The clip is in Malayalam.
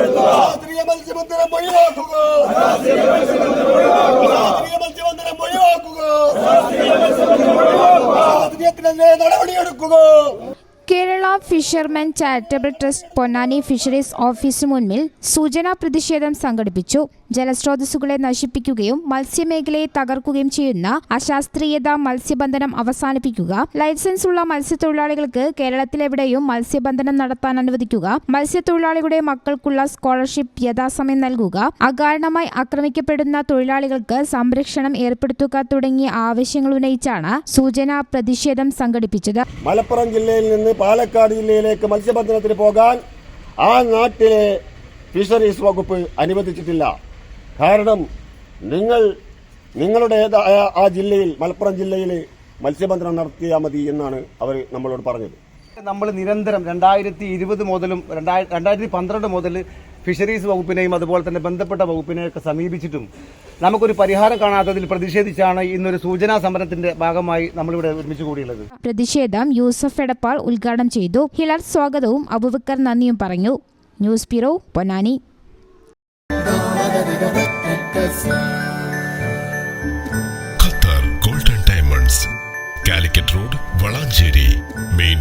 ശാസ്ത്രീയ മത്സ്യബന്ധനം ഒഴിവാക്കുക ശാസ്ത്രീയ മത്സ്യബന്ധനം ഒഴിവാക്കുക ശാസ്ത്രീയത്തിനെതിരെ നടപടിയെടുക്കുക Kerala fishermen charitable trust Ponnani fisheries ഓഫീസിന് മുന്നിൽ സൂചനാ പ്രതിഷേധം സംഘടിപ്പിച്ചു. ജലസ്രോതസ്സുകളെ നശിപ്പിക്കുകയും മത്സ്യമേഖലയെ തകർക്കുകയും ചെയ്യുന്ന അശാസ്ത്രീയത മത്സ്യബന്ധനം അവസാനിപ്പിക്കുക ലൈസൻസ് ഉള്ള മത്സ്യത്തൊഴിലാളികൾക്ക് കേരളത്തിലെവിടെയും മത്സ്യബന്ധനം നടത്താൻ അനുവദിക്കുക മത്സ്യത്തൊഴിലാളികളുടെ മക്കൾക്കുള്ള സ്കോളർഷിപ്പ് യഥാസമയം നൽകുക അകാരണമായി ആക്രമിക്കപ്പെടുന്ന തൊഴിലാളികൾക്ക് സംരക്ഷണം ഏർപ്പെടുത്തുക തുടങ്ങിയ ആവശ്യങ്ങൾ ഉന്നയിച്ചാണ് സൂചനാ പ്രതിഷേധം സംഘടിപ്പിച്ചത്. മലപ്പുറം ജില്ലയിൽ നിന്ന് പാലക്കാട് ജില്ലയിലേക്ക് മത്സ്യബന്ധനത്തിന് പോകാൻ ആ നാട്ടിലെ ഫിഷറീസ് വകുപ്പ് അനുവദിച്ചിട്ടില്ല. കാരണം നിങ്ങൾ നിങ്ങളുടേതായ ആ ജില്ലയിൽ മലപ്പുറം ജില്ലയിൽ മത്സ്യബന്ധനം നടത്തിയാൽ മതി എന്നാണ് അവർ നമ്മളോട് പറഞ്ഞത്. നമ്മൾ നിരന്തരം രണ്ടായിരത്തി ഇരുപത് മുതലും രണ്ടായി- രണ്ടായിരത്തി പന്ത്രണ്ട് മുതൽ ഫിഷറീസ് വകുപ്പിനെയും അതുപോലെ തന്നെ ബന്ധപ്പെട്ട വകുപ്പിനെയൊക്കെ സമീപിച്ചിട്ടും നമുക്കൊരു പരിഹാരം കാണാത്തതിൽ പ്രതിഷേധിച്ചാണ് ഇന്നൊരു സൂചനാ സമരത്തിന്റെ ഭാഗമായി നമ്മളിവിടെ ഒരുമിച്ച് കൂടിയുള്ളത്. പ്രതിഷേധം യൂസഫ് എടപ്പാൾ ഉദ്ഘാടനം ചെയ്തു. ഹിലർ സ്വാഗതവും അബുബക്കർ നന്ദിയും പറഞ്ഞു. News bureau Ponnani. Qatar golden diamonds Calicut road Valanchery main